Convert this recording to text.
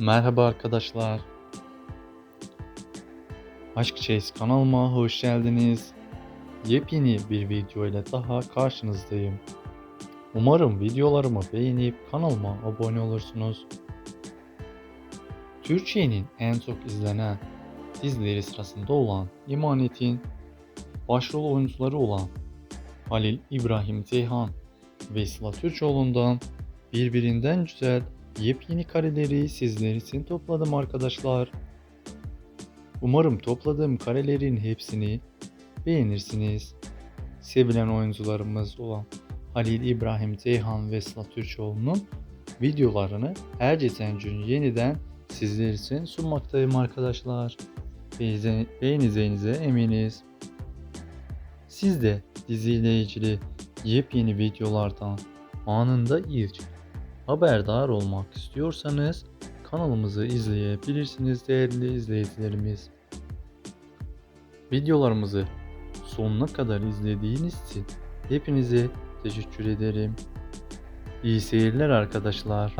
Merhaba arkadaşlar. Aşk Chase kanalıma hoş geldiniz. Yepyeni bir video ile daha karşınızdayım. Umarım videolarımı beğenip kanalıma abone olursunuz. Türkiye'nin en çok izlenen dizileri sırasında olan İmanet'in başrol oyuncuları olan Halil İbrahim Ceyhan ve Sıla Türkoğlu'ndan birbirinden güzel yepyeni kareleri sizler için topladım arkadaşlar. Umarım topladığım karelerin hepsini beğenirsiniz. Sevilen oyuncularımız olan Halil İbrahim Ceyhan ve Sıla Türkoğlu'nun videolarını her geçen gün yeniden sizler için sunmaktayım arkadaşlar. Beğeneceğinize eminiz. Siz de diziyle ilgili yepyeni videolardan anında ilk haberdar olmak istiyorsanız kanalımızı izleyebilirsiniz değerli izleyicilerimiz. Videolarımızı sonuna kadar izlediğiniz için hepinize teşekkür ederim. İyi seyirler arkadaşlar.